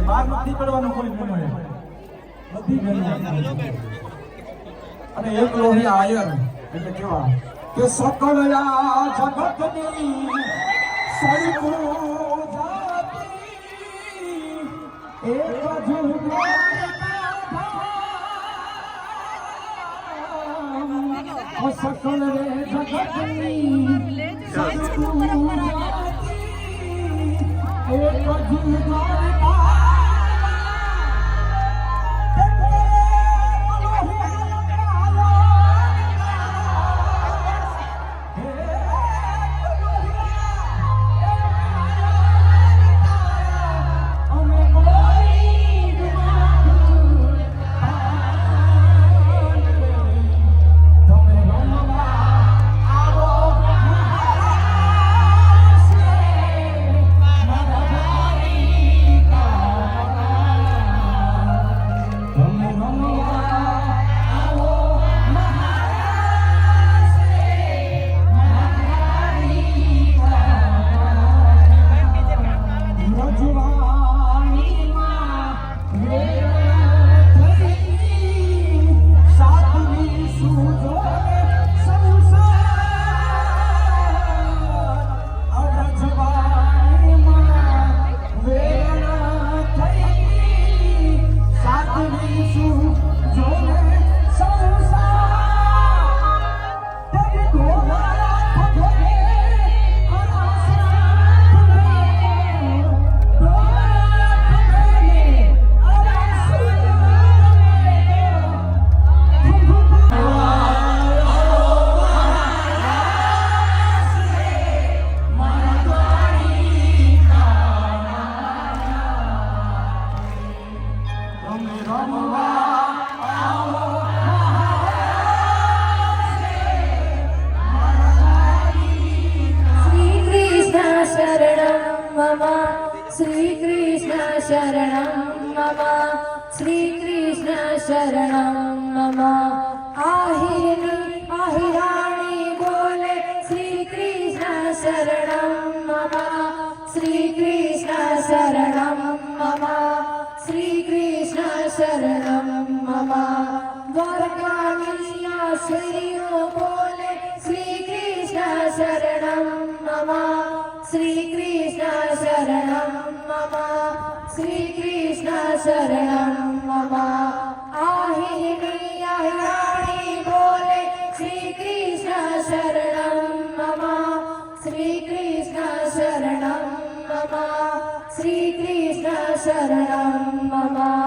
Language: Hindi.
બેનો નથી નીકળવાનું કોઈ બેનો અને એક લોહી આયર એટલે કેવા કે સકળ જગતની રે परंपरा शरणं मम श्रीकृष्ण शरणं मम श्रीकृष्ण शरणं मम आहिनी आहिराणी बोले श्रीकृष्ण शरणं मम श्रीकृष्ण शरणं शरणं मम द्वारकामीया श्रीयो बोले, श्रीकृष्ण शरणं मम श्रीकृष्ण शरणं मम मम आहिनी बोले मम श्रीकृष्ण शरणं मम श्रीकृष्ण मम